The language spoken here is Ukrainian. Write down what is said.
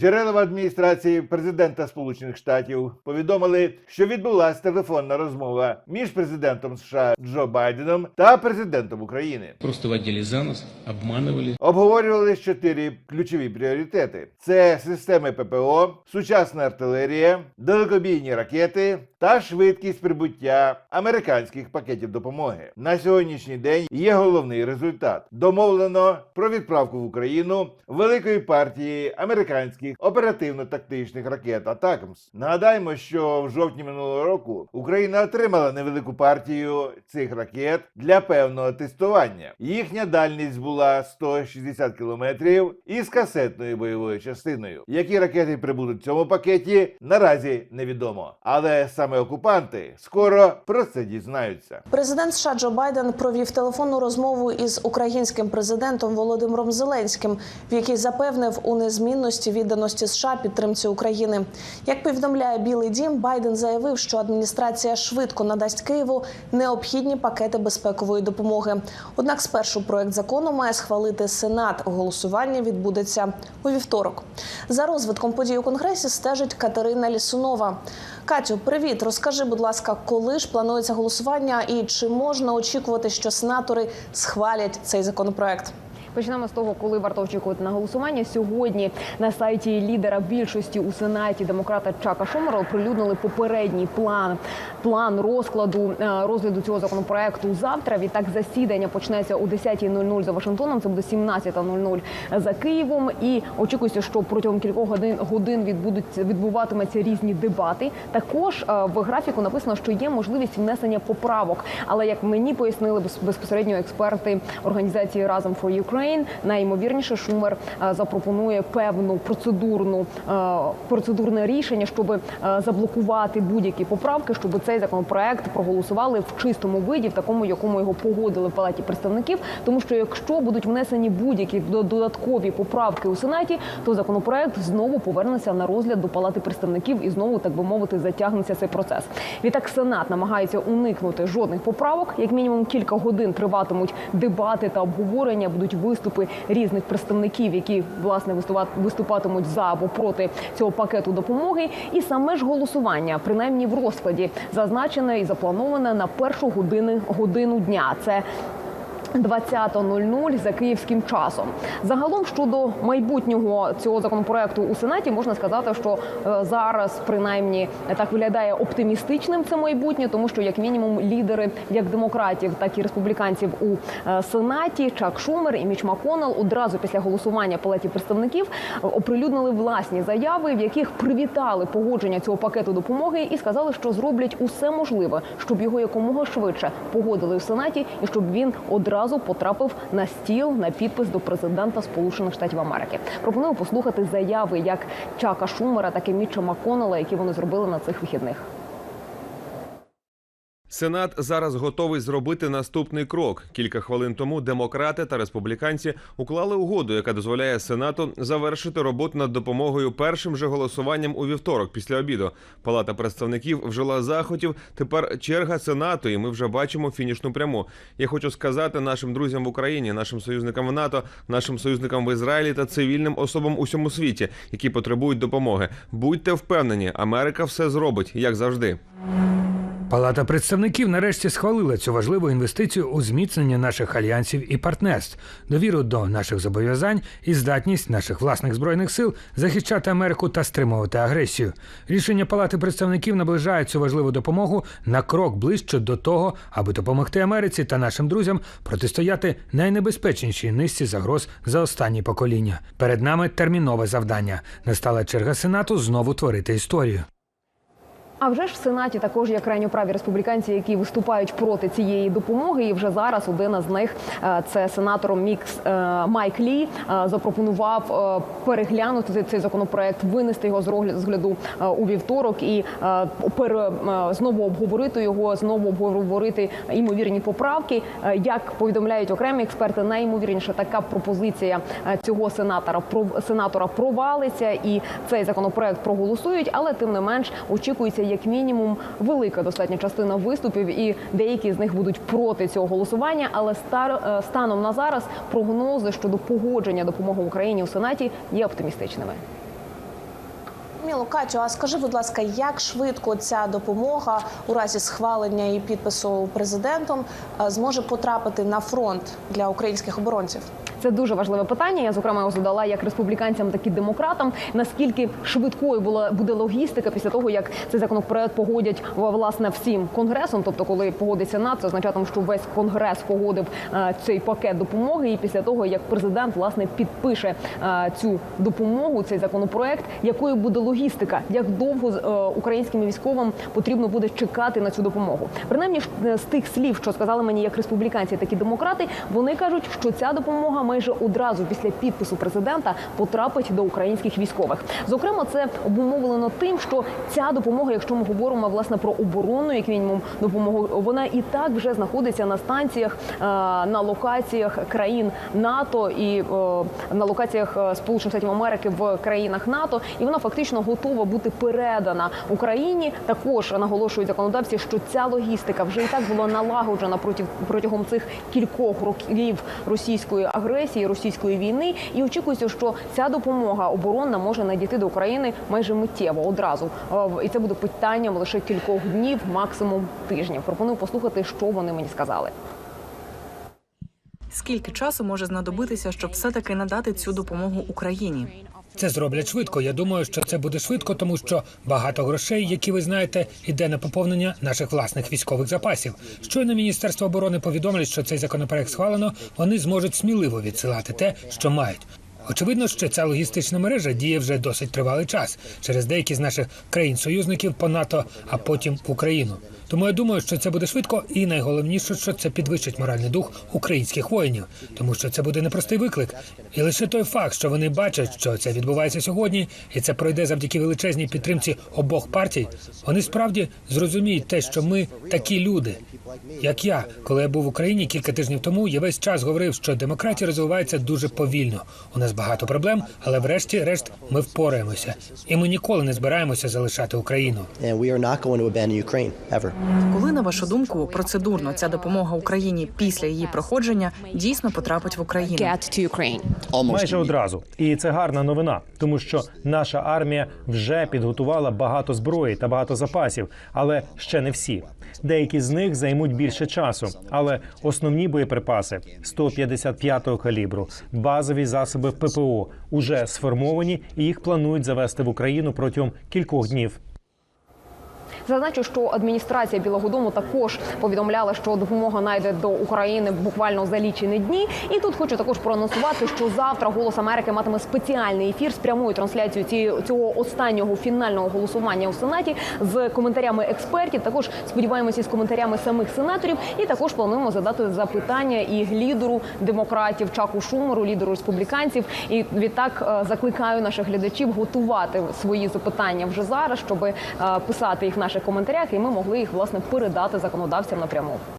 Джерела в адміністрації президента Сполучених Штатів повідомили, що відбулася телефонна розмова між президентом США Джо Байденом та президентом України. Просто водили за нос, обманывали. Обговорювали чотири ключові пріоритети: це системи ППО, сучасна артилерія, далекобійні ракети та швидкість прибуття американських пакетів допомоги. На сьогоднішній день є головний результат: домовлено про відправку в Україну великої партії американських оперативно-тактичних ракет Атакамс. Нагадаємо, що в жовтні минулого року Україна отримала невелику партію цих ракет для певного тестування. Їхня дальність була 160 кілометрів із касетною бойовою частиною. Які ракети прибудуть в цьому пакеті, наразі невідомо. Але саме окупанти скоро про це дізнаються. Президент США Джо Байден провів телефонну розмову із українським президентом Володимиром Зеленським, в якій запевнив у незмінності відданості США підтримці України. Як повідомляє Білий Дім, Байден заявив, що адміністрація швидко надасть Києву необхідні пакети безпекової допомоги. Однак, спершу проект закону має схвалити Сенат. Голосування відбудеться у вівторок. За розвитком подій у конгресі стежить Катерина Лісунова. Катю, привіт. Розкажи, будь ласка, коли ж планується голосування і чи можна очікувати, що сенатори схвалять цей законопроект? Почнемо з того, коли варто очікувати на голосування. Сьогодні на сайті лідера більшості у сенаті демократа Чака Шумера оприлюднили попередній план план розкладу е, розгляду цього законопроекту завтра. Відтак засідання почнеться о 10.00 за Вашингтоном. Це буде 17.00 за Києвом. І очікується, що протягом кількох годин годин відбудуться відбуватимуться різні дебати. Також е, в графіку написано, що є можливість внесення поправок. Але як мені пояснили без- безпосередньо експерти організації Разом for Ukraine, найімовірніше Шумер е, запропонує певну процедурну е, процедурне рішення, щоб е, заблокувати будь-які поправки, щоб цей законопроект проголосували в чистому виді, в такому, якому його погодили в палаті представників. Тому що якщо будуть внесені будь-які до- додаткові поправки у сенаті, то законопроект знову повернеться на розгляд до палати представників і знову, так би мовити, затягнеться цей процес. Відтак Сенат намагається уникнути жодних поправок. Як мінімум кілька годин триватимуть дебати та обговорення, будуть виступи різних представників, які власне виступат- виступатимуть за або проти цього пакету допомоги. І саме ж голосування, принаймні в розкладі, зазначене і заплановане на першу годину годину дня. Це 20.00 за київським часом. Загалом щодо майбутнього цього законопроекту у сенаті можна сказати, що е, зараз принаймні так виглядає оптимістичним це майбутнє, тому що як мінімум лідери як демократів, так і республіканців у е, сенаті Чак Шумер і Міч Маконел одразу після голосування палаті представників оприлюднили власні заяви, в яких привітали погодження цього пакету допомоги і сказали, що зроблять усе можливе, щоб його якомога швидше погодили в сенаті, і щоб він одразу потрапив на стіл на підпис до президента Сполучених Штатів Америки. Пропоную послухати заяви як Чака Шумера, так і Міча Маконела, які вони зробили на цих вихідних. Сенат зараз готовий зробити наступний крок. Кілька хвилин тому демократи та республіканці уклали угоду, яка дозволяє Сенату завершити роботу над допомогою першим же голосуванням у вівторок після обіду. Палата представників вжила заходів. Тепер черга Сенату, і ми вже бачимо фінішну пряму. Я хочу сказати нашим друзям в Україні, нашим союзникам в НАТО, нашим союзникам в Ізраїлі та цивільним особам у всьому світі, які потребують допомоги. Будьте впевнені, Америка все зробить, як завжди. Палата представників нарешті схвалила цю важливу інвестицію у зміцнення наших альянсів і партнерств, довіру до наших зобов'язань і здатність наших власних збройних сил захищати Америку та стримувати агресію. Рішення Палати представників наближає цю важливу допомогу на крок ближче до того, аби допомогти Америці та нашим друзям протистояти найнебезпечнішій низці загроз за останні покоління. Перед нами термінове завдання. Настала черга Сенату знову творити історію. А вже ж в сенаті також є крайньоправі республіканці, які виступають проти цієї допомоги. І вже зараз один із них е, це сенатор Мікс е, Майк Лі е, запропонував переглянути цей- законопроект, винести його з розгляду- з у вівторок і пере, е, знову обговорити його, знову обговорити імовірні поправки. Як повідомляють окремі експерти, найімовірніше така пропозиція цього сенатора сенатора провалиться, і цей законопроект проголосують. Але тим не менш очікується як мінімум велика достатня частина виступів, і деякі з них будуть проти цього голосування. Але стар- е, станом на зараз прогнози щодо погодження допомоги Україні у сенаті є оптимістичними. Міло Катю, а скажи, будь ласка, як швидко ця допомога у разі схвалення і підпису президентом е, зможе потрапити на фронт для українських оборонців? Це дуже важливе питання. Я зокрема його задала як республіканцям, так і демократам. Наскільки швидкою була буде логістика після того, як цей законопроект погодять власне всім конгресом? Тобто, коли погодиться НАТО, це означатиме, що весь конгрес погодив е, цей пакет допомоги. І після того, як президент власне підпише е, цю допомогу, цей законопроект, якою буде логістика, як довго е, українським військовим потрібно буде чекати на цю допомогу? Принаймні з тих слів, що сказали мені як республіканці, так і демократи, вони кажуть, що ця допомога майже одразу після підпису президента потрапить до українських військових. Зокрема, це обумовлено тим, що ця допомога, якщо ми говоримо власне про оборонну, як мінімум, допомогу, вона і так вже знаходиться на станціях е, на локаціях країн НАТО і е, на локаціях е, Сполучених Штатів Америки в країнах НАТО, і вона фактично готова бути передана Україні. Також наголошують законодавці, що ця логістика вже і так була налагоджена протягом цих кількох років російської агресії, російської війни, і очікується, що ця допомога оборонна може надійти до України майже миттєво одразу. Е, І це буде питанням лише кількох днів, максимум тижнів. Пропоную послухати, що вони мені сказали. Скільки часу може знадобитися, щоб все-таки надати цю допомогу Україні? Це зроблять швидко. Я думаю, що це буде швидко, тому що багато грошей, які ви знаєте, йде на поповнення наших власних військових запасів. Щойно міністерство оборони повідомлять, що цей законопроект схвалено. Вони зможуть сміливо відсилати те, що мають. Очевидно, що ця логістична мережа діє вже досить тривалий час через деякі з наших країн-союзників по НАТО, а потім в Україну. Тому я думаю, що це буде швидко, і найголовніше, що це підвищить моральний дух українських воїнів, тому що це буде непростий виклик. І лише той факт, що вони бачать, що це відбувається сьогодні, і це пройде завдяки величезній підтримці обох партій. Вони справді зрозуміють те, що ми такі люди, як я, коли я був в Україні кілька тижнів тому, я весь час говорив, що демократія розвивається дуже повільно. У нас багато проблем, але врешті-решт ми впораємося, і ми ніколи не збираємося залишати Україну. ever. Коли, на вашу думку, процедурно ця допомога Україні після її проходження дійсно потрапить в Україну? майже одразу. І це гарна новина, тому що наша армія вже підготувала багато зброї та багато запасів, але ще не всі. Деякі з них займуть більше часу, але основні боєприпаси 155-го калібру, базові засоби ППО уже сформовані і їх планують завести в Україну протягом кількох днів. Зазначу, що адміністрація Білого Дому також повідомляла, що допомога найде до України буквально за лічені дні. І тут хочу також проанонсувати, що завтра голос Америки матиме спеціальний ефір з прямою трансляцією цього останнього фінального голосування у сенаті з коментарями експертів. Також сподіваємося з коментарями самих сенаторів. І також плануємо задати запитання і лідеру демократів Чаку Шумеру, лідеру республіканців. І відтак е, закликаю наших глядачів готувати свої запитання вже зараз, щоб е, писати їх в наших коментарях, і ми могли їх власне передати законодавцям напряму.